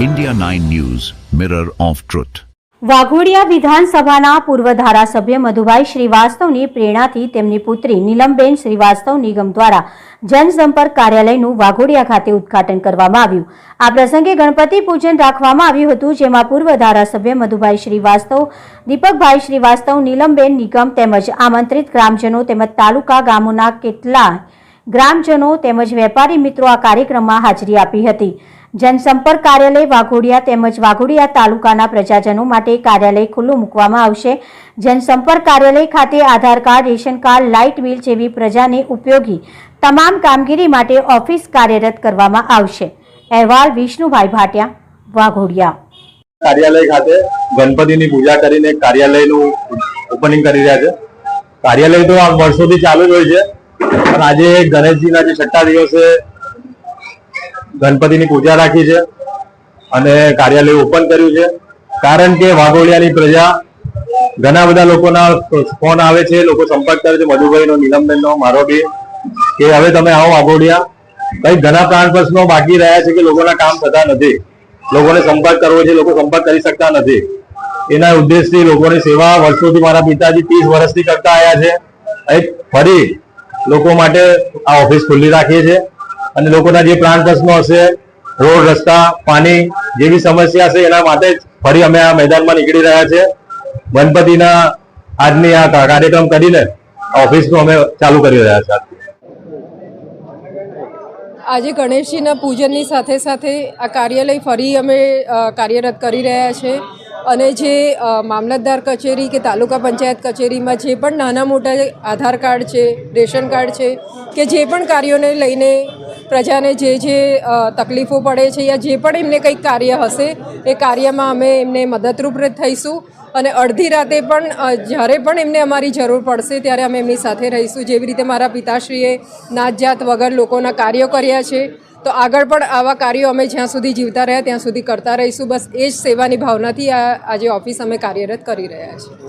India 9 News, Mirror of Truth. Waghodia વિધાનસભાના પૂર્વ ધારાસભ્ય મધુભાઈ શ્રીવાસ્તવની પ્રેરણાથી તેમની પુત્રી નીલમબેન શ્રીવાસ્તવ નિગમ દ્વારા જનસંપર્ક કાર્યાલયનું વાઘોડિયા ખાતે ઉદ્ઘાટન કરવામાં આવ્યું આ પ્રસંગે ગણપતિ પૂજન રાખવામાં આવ્યું હતું જેમાં પૂર્વ ધારાસભ્ય મધુભાઈ શ્રીવાસ્તવ દીપકભાઈ શ્રીવાસ્તવ નીલમબેન નિગમ તેમજ આમંત્રિત ગ્રામજનો તેમજ તાલુકા ગામોના કેટલા ગ્રામજનો તેમજ વેપારી મિત્રો આ કાર્યક્રમમાં હાજરી આપી હતી જનસંપર્ક કાર્યાલય વાઘોડિયા તેમજ વાઘોડિયા તાલુકાના પ્રજાજનો માટે કાર્યાલય ખુલ્લું મૂકવામાં આવશે. જનસંપર્ક કાર્યાલય ખાતે Aadhaar card, ration card, light bill જેવી પ્રજાને ઉપયોગી તમામ કામગીરી માટે ઓફિસ કાર્યરત કરવામાં આવશે. અહેવાલ વિષ્ણુભાઈ ભાટિયા, વાઘોડિયા. કાર્યાલય ખાતે ગણપતિની પૂજા કરીને કાર્યાલયનું ઓપનિંગ કરી રહ્યા છે. કાર્યાલય તો આ વર્ષોથી ચાલુ જ હોય છે. પણ આજે ગણેશજીના જે છઠ્ઠા દિવસે ગણપતિની પૂજા રાખી છે અને કાર્યાલય ઓપન કર્યું છે. કારણ કે વાઘોડિયાની પ્રજા ઘણા બધા લોકોના ફોન આવે છે, લોકો સંપર્ક કરે છે. મધુભાઈનો, નીલમબેનનો, મારો બી કે હવે તમે આવો વાઘોડિયા. કઈ ઘણા પ્રાણ પ્રશ્નો બાકી રહ્યા છે કે લોકોના કામ થતા નથી. લોકોને સંપર્ક કરવો છે, લોકો સંપર્ક કરી શકતા નથી. એના ઉદ્દેશથી લોકોની સેવા વર્ષોથી મારા પિતાજી ત્રીસ વર્ષથી કરતા આવ્યા છે. એક ફરી લોકો માટે આ ઓફિસ ખુલ્લી રાખીએ છીએ. અને લોકોના જે પ્રાણ પ્રશ્નો હશે, રોડ, રસ્તા, પાણી જેવી સમસ્યા છે એના માટે જ ફરી અમે આ મેદાનમાં નીકળી રહ્યા છે. ગણપતિના આજની આ કાર્યક્રમ કરીને ઓફિસનું અમે ચાલુ કરી રહ્યા છીએ આજે ગણેશજીના પૂજનની સાથે સાથે આ કાર્યાલય ફરી અમે કાર્યરત કરી રહ્યા છે. અને જે મામલતદાર કચેરી કે તાલુકા પંચાયત કચેરીમાં જે પણ નાના મોટા આધાર કાર્ડ છે, રેશન કાર્ડ છે, કે જે પણ કાર્યોને લઈને પ્રજાને જે જે તકલીફો પડે છે યા જે પણ એમને કંઈક કાર્ય હશે, એ કાર્યમાં અમે એમને મદદરૂપ થઈશું. અને અડધી રાતે પણ જ્યારે પણ એમને અમારી જરૂર પડશે, ત્યારે અમે એમની સાથે રહીશું. જેવી રીતે મારા પિતાશ્રીએ નાત જાત વગર લોકોના કાર્યો કર્યા છે, તો આગળ પણ આવા કાર્યો અમે જ્યાં સુધી જીવતા રહ્યા, ત્યાં સુધી કરતા રહીશું. બસ એ જ સેવાની ભાવનાથી આ, આજે ઓફિસ અમે કાર્યરત કરી રહ્યા છીએ.